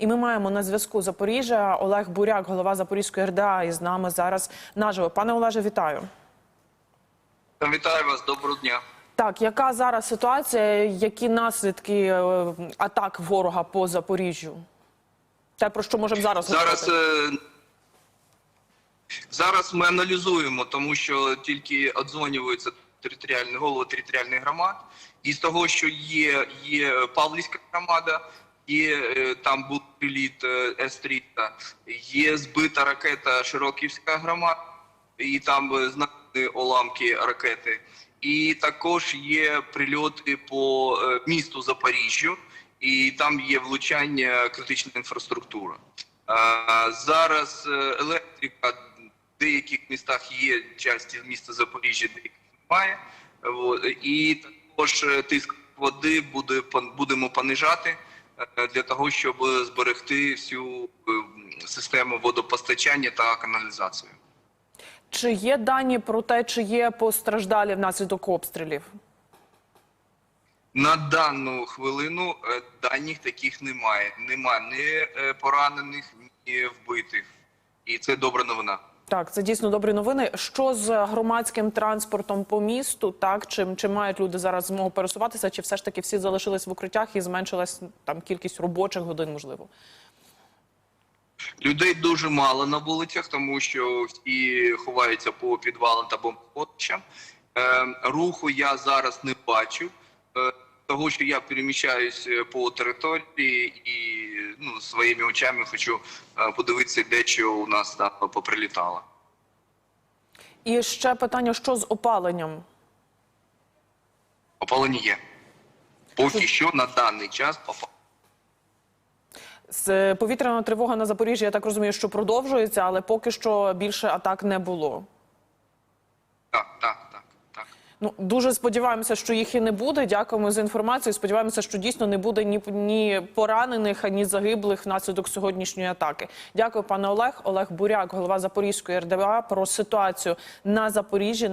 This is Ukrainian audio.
І ми маємо на зв'язку Запоріжжя Олег Буряк, голова Запорізької РДА, із нами зараз наживо. Пане Олеже, вітаю. Вітаю вас, доброго дня. Так, яка зараз ситуація? Які наслідки е, атак ворога по Запоріжжю? Те, про що можемо зараз Зараз, говорити? е, зараз ми аналізуємо, тому що тільки одзвонюються територіальні голови територіальних громад. І з того, що є, є Павлівська громада, є е, там був приліт е, С-300, є збита ракета Широківська громада, і там е, знайдені уламки ракети. І також є прильоти по місту Запоріжжю, і там є влучання критичної інфраструктури. Зараз електрика в деяких містах є часті міста Запоріжжя, деяких немає. І також тиск води буде будемо понижати для того, щоб зберегти всю е, систему водопостачання та каналізацію. Чи є дані про те, чи є постраждалі внаслідок обстрілів? На дану хвилину е, даних таких немає. Нема ні е, поранених, ні вбитих. І це добра новина. Так, це дійсно добрі новини. Що з громадським транспортом по місту? Так, чи, чи мають люди зараз змогу пересуватися, чи все ж таки всі залишились в укриттях і зменшилась там кількість робочих годин, можливо? Людей дуже мало на вулицях, тому що всі ховаються по підвалам та бомбосховищам. Е, руху я зараз не бачу, е, того що я переміщаюсь е, по території і ну, своїми очами хочу е, подивитися, де що у нас там поприлітало. І ще питання: що з опаленням? Опалення є. Поки що на даний час опалення. З повітряна тривога на Запоріжжі, я так розумію, що продовжується, але поки що більше атак не було. Так, так. Ну дуже сподіваємося, що їх і не буде. Дякуємо за інформацію. Сподіваємося, що дійсно не буде ні, ні поранених, ні загиблих внаслідок сьогоднішньої атаки. Дякую, пане Олег. Олег Буряк, голова Запорізької РДВА, про ситуацію на Запоріжжі.